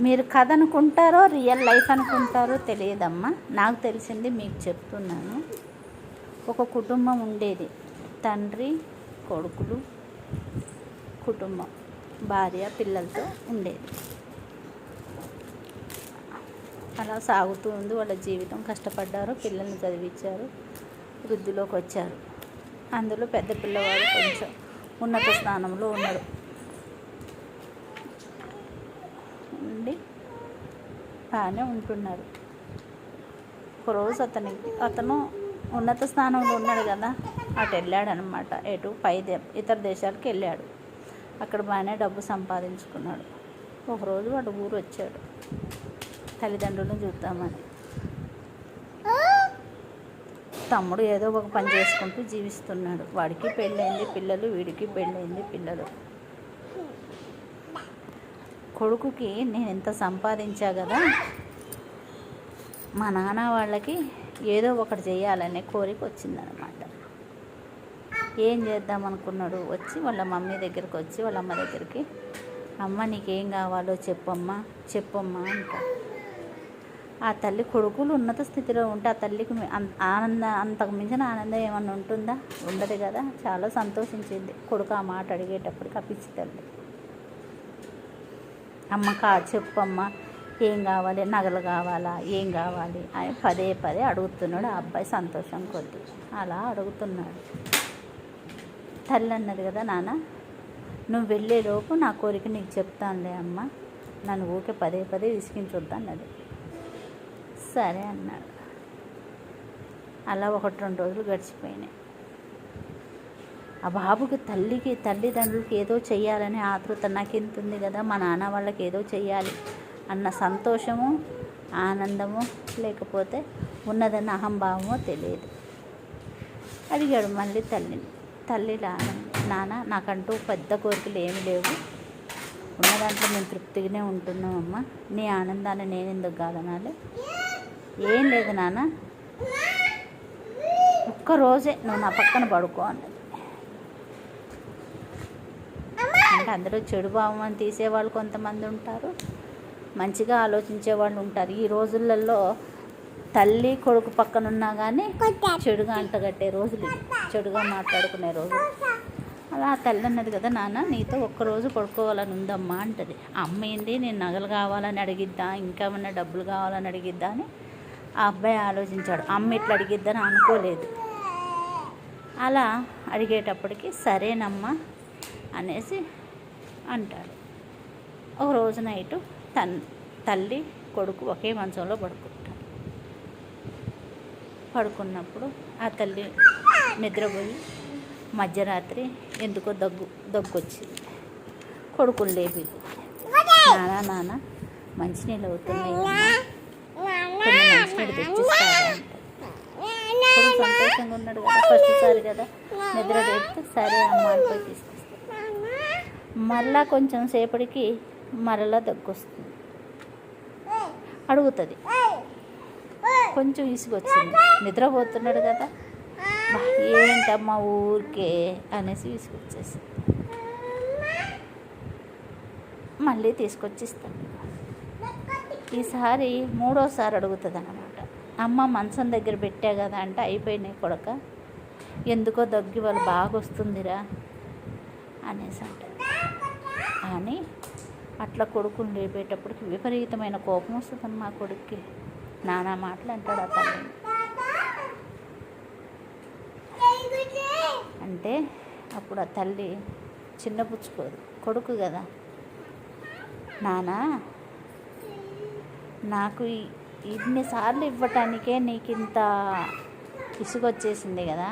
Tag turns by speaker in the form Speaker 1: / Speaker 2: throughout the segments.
Speaker 1: మీరు కథ అనుకుంటారో రియల్ లైఫ్ అనుకుంటారో తెలియదమ్మా. నాకు తెలిసింది మీకు చెప్తున్నాను. ఒక కుటుంబం ఉండేది. తండ్రి కొడుకులు కుటుంబం భార్య పిల్లలతో ఉండేది. అలా సాగుతూ ఉంది. వాళ్ళ జీవితం కష్టపడ్డారు పిల్లల్ని చదివించారు వృద్ధిలోకి వచ్చారు. అందులో పెద్ద పిల్లవాడు కొంచెం ఉన్నత స్థానంలో ఉన్నాడు. బాగానే ఉంటున్నారు. ఒకరోజు అతనికి అతను ఉన్నత స్థానంలో ఉన్నాడు కదా అటు వెళ్ళాడు అనమాట ఎటు? పై దే- ఇతర దేశాలకు వెళ్ళాడు. అక్కడ బాగానే డబ్బు సంపాదించుకున్నాడు. ఒకరోజు వాడు ఊరు వచ్చాడు తల్లిదండ్రులను చూద్దామని. తమ్ముడు ఏదో ఒక పని చేసుకుంటూ జీవిస్తున్నాడు. వాడికి పెళ్ళైంది పిల్లలు వీడికి పెళ్ళైంది పిల్లలు. కొడుకుకి నేను ఎంత సంపాదించా కదా మా నాన్న వాళ్ళకి ఏదో ఒకటి చేయాలనే కోరిక వచ్చిందనమాట ఏం చేద్దాం అనుకున్నాడు? వచ్చి వాళ్ళ మమ్మీ దగ్గరికి వచ్చి వాళ్ళ అమ్మ దగ్గరికి అమ్మ నీకేం కావాలో చెప్పమ్మా చెప్పమ్మా అంట. ఆ తల్లి కొడుకులు ఉన్నత స్థితిలో ఉంటే ఆ తల్లికి ఆనంద అంతకు మించిన ఆనందం ఏమన్నా ఉంటుందా? ఉండదు కదా. చాలా సంతోషించింది. కొడుకు ఆ మాట అడిగేటప్పటికి ఆ పిచ్చి తల్లి. అమ్మ కా చెప్పమ్మ ఏం కావాలి నగలు కావాలా ఏం కావాలి అని పదే పదే అడుగుతున్నాడు ఆ అబ్బాయి సంతోషం కొద్ది. అలా అడుగుతున్నాడు. తల్లి అన్నది కదా నాన్న నువ్వు వెళ్ళేలోపు నా కోరిక నీకు చెప్తానులే అమ్మ నన్ను ఊకే పదే పదే విసిగించొద్దన్నది సరే అన్నాడు. అలా ఒకటి రెండు రోజులు గడిచిపోయినాయి. ఆ బాబుకి తల్లికి తల్లిదండ్రులకి ఏదో చెయ్యాలనే ఆతృత నాకు ఎంత ఉంది కదా? మా నాన్న వాళ్ళకి ఏదో చెయ్యాలి అన్న సంతోషము ఆనందము లేకపోతే ఉన్నదన్న అహంభావమో తెలియదు. అడిగాడు మళ్ళీ తల్లిని. తల్లి నాన్న నాకంటూ పెద్ద కోరికలు ఏమి లేవు. ఉన్న దాంట్లో మేము తృప్తిగానే ఉంటున్నామమ్మా. నీ ఆనందాన్ని నేను ఎందుకు కాదనాలి ఏం లేదు నాన్న. ఒక్కరోజే నువ్వు నా పక్కన పడుకో అన్నది. అంటే అందులో చెడు భావం అని తీసేవాళ్ళు కొంతమంది ఉంటారు. మంచిగా ఆలోచించే వాళ్ళు ఉంటారు. ఈ రోజులలో తల్లి కొడుకు పక్కన ఉన్నా కానీ చెడుగా అంటగట్టే రోజులు చెడుగా మాట్లాడుకునే రోజులు. అలా ఆ తల్లి అన్నది కదా నాన్న నీతో ఒక్కరోజు పడుకోవాలని ఉందమ్మా అంటది. అమ్మ ఏంటి నేను నగలు కావాలని అడిగిద్దా ఇంకా ఏమన్నా డబ్బులు కావాలని అడిగిద్దా అని ఆ అబ్బాయి ఆలోచించాడు. అమ్మ ఇట్లా అడిగిద్దని అనుకోలేదు. అలా అడిగేటప్పటికి సరేనమ్మా అనేసి అంటాడు ఒక రోజు నైటు తన్ తల్లి కొడుకు ఒకే మంచంలో పడుకుంటారు. పడుకున్నప్పుడు ఆ తల్లి నిద్రపోయి మధ్యరాత్రి ఎందుకో దగ్గు దగ్గు వచ్చింది కొడుకులు లేపి నానా నాన్న మంచినీళ్ళు అవుతున్నాయి కొన్ని మంచినీళ్ళు సంతోషంగా ఉన్నాడు కదా ఫస్ట్ సారి కదా నిద్ర లేపితే సరే అమ్మ పోయి మరలా కొంచెం సేపటికి మరలా దగ్గు వస్తుంది అడుగుతుంది. కొంచెం విసుగొచ్చింది. నిద్రపోతున్నాడు కదా. ఏంటమ్మా ఊరికే అనేసి విసుగొచ్చేసి మళ్ళీ తీసుకొచ్చిస్తాను ఈసారి మూడోసారి అడుగుతుంది అనమాట అమ్మ మంచం దగ్గర పెట్టా కదా అంటే అయిపోయినాయి కొడక. ఎందుకో దగ్గి వాళ్ళు బాగా వస్తుందిరా అనేసి అంటారు అని అట్లా కొడుకుని లేపేటప్పటికి విపరీతమైన కోపం వస్తుంది మా కొడుక్కి. నానా మాటలు అంటాడు ఆ తల్లిని అంటే అప్పుడు ఆ తల్లి చిన్నపుచ్చుకోదు కొడుకు కదా. నానా నాకు ఇన్నిసార్లు ఇవ్వటానికే నీకు ఇంత ఇసుగొచ్చేసింది కదా.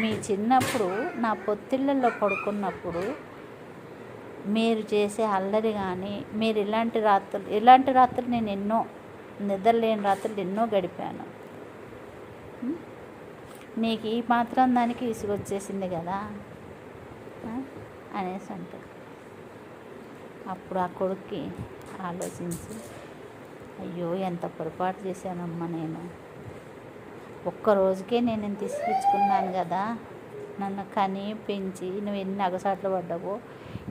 Speaker 1: మీ చిన్నప్పుడు నా పొత్తిళ్ళల్లో పడుకున్నప్పుడు మీరు చేసే అల్లరి కానీ మీరు ఇలాంటి రాత్రులు ఇలాంటి రాత్రులు నేను ఎన్నో నిద్రలేని రాత్రులు ఎన్నో గడిపాను. నీకు ఈ మాత్రం దానికి విసుగొచ్చేసింది కదా? అనేసి అంటాడు. అప్పుడు ఆ కొడుక్కి ఆలోచించి అయ్యో ఎంత పొరపాటు చేశానమ్మా నేను. ఒక్క రోజుకే నేను ఇంత తీసుకొచ్చుకున్నాను కదా? నన్ను కని పెంచి నువ్వు ఎన్ని అగసాట్లు పడ్డావో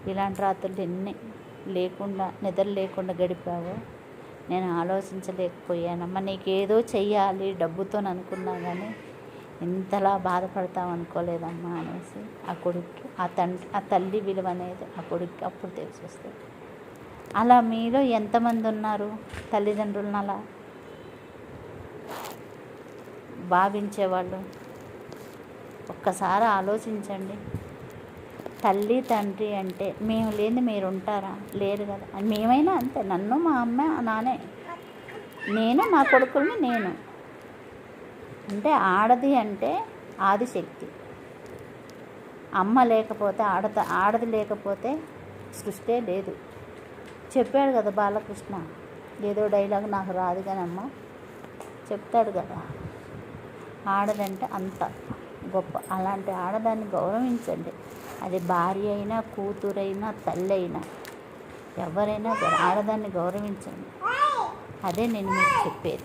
Speaker 1: ఇలాంటి రాత్రులు ఎన్ని లేకుండా నిద్ర లేకుండా గడిపావో నేను ఆలోచించలేకపోయానమ్మా. నీకేదో చెయ్యాలి డబ్బుతో అనుకున్నా కానీ ఇంతలా బాధపడతాం అనుకోలేదమ్మా అనేసి ఆ కొడుక్కి ఆ తండ్రి ఆ తల్లి విలువ అనేది ఆ కొడుక్కి అప్పుడు తెలిసి వస్తుంది. అలా మీలో ఎంతమంది ఉన్నారు తల్లిదండ్రులను అలా? భావించేవాళ్ళు? ఒక్కసారి ఆలోచించండి. తల్లి తండ్రి అంటే మేము లేని మీరు ఉంటారా లేరు కదా. మేమైనా అంతే. నన్ను మా అమ్మ నానే. నేను మా కొడుకులను నేను. అంటే ఆడది అంటే ఆదిశక్తి అమ్మ లేకపోతే ఆడత ఆడది లేకపోతే సృష్టే లేదు. చెప్పాడు కదా బాలకృష్ణ. ఏదో డైలాగ్ నాకు రాదు కానమ్మ చెప్తాడు కదా. ఆడదంటే అంత గొప్ప. అలాంటి ఆడదాన్ని గౌరవించండి. అది భార్య అయినా కూతురైనా తల్లి అయినా ఎవరైనా ఆడదాన్ని గౌరవించండి. అదే నేను మీకు చెప్పేది.